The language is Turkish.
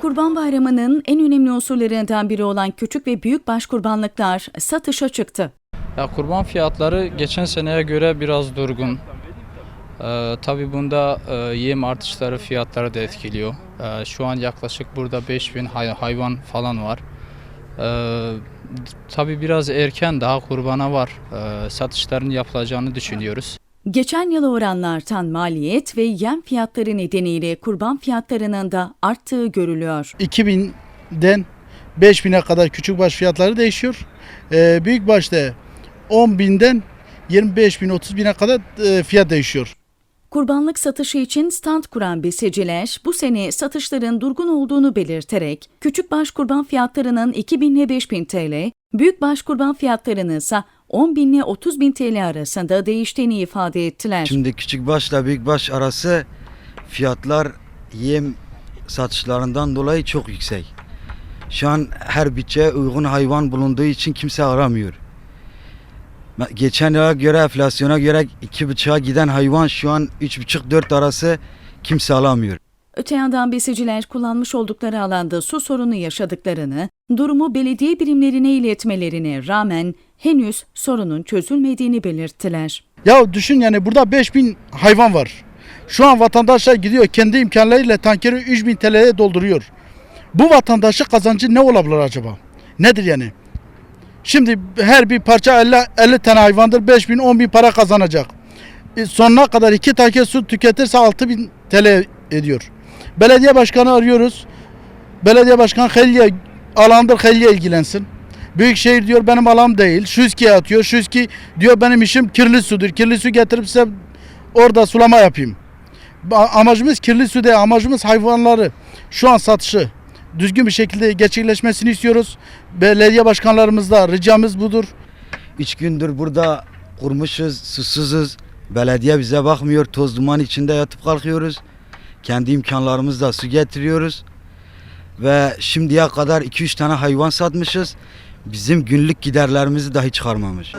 Kurban Bayramı'nın en önemli unsurlarından biri olan küçük ve büyük baş kurbanlıklar satışa çıktı. Ya kurban fiyatları geçen seneye göre biraz durgun. Ee, tabii bunda e, yem artışları fiyatları da etkiliyor. Ee, şu an yaklaşık burada 5000 hay- hayvan falan var. Ee, tabii biraz erken daha kurbana var. Ee, satışların yapılacağını düşünüyoruz. Geçen yıla oranla artan maliyet ve yem fiyatları nedeniyle kurban fiyatlarının da arttığı görülüyor. 2000'den 5000'e kadar küçük baş fiyatları değişiyor. Ee, büyük başta 10.000'den 25 bin 30 bine kadar e, fiyat değişiyor. Kurbanlık satışı için stand kuran besiciler bu sene satışların durgun olduğunu belirterek küçük baş kurban fiyatlarının 2000 ile 5000 TL, büyük baş kurban fiyatlarının ise 10 bin ile 30 bin TL arasında değiştiğini ifade ettiler. Şimdi küçük başla büyük baş arası fiyatlar yem satışlarından dolayı çok yüksek. Şu an her bütçeye uygun hayvan bulunduğu için kimse aramıyor. Geçen yıla göre enflasyona göre iki buçuğa giden hayvan şu an üç buçuk dört arası kimse alamıyor. Öte yandan besiciler kullanmış oldukları alanda su sorunu yaşadıklarını, durumu belediye birimlerine iletmelerine rağmen henüz sorunun çözülmediğini belirttiler. Ya düşün yani burada 5000 hayvan var. Şu an vatandaşlar gidiyor kendi imkanlarıyla tankeri 3000 TL'ye dolduruyor. Bu vatandaşın kazancı ne olabilir acaba? Nedir yani? Şimdi her bir parça 50, 50 tane hayvandır 5000 10 bin para kazanacak. E, sonuna kadar iki tanker su tüketirse 6000 TL ediyor. Belediye başkanı arıyoruz. Belediye başkanı Helye alandır Helye ilgilensin. Büyükşehir diyor benim alan değil. Şüski atıyor. Şüski diyor benim işim kirli sudur. Kirli su getirip size orada sulama yapayım. Amacımız kirli su değil. Amacımız hayvanları şu an satışı düzgün bir şekilde gerçekleşmesini istiyoruz. Belediye başkanlarımızda ricamız budur. Üç gündür burada kurmuşuz, susuzuz. Belediye bize bakmıyor. Toz duman içinde yatıp kalkıyoruz. Kendi imkanlarımızla su getiriyoruz. Ve şimdiye kadar 2-3 tane hayvan satmışız. Bizim günlük giderlerimizi dahi çıkarmamış.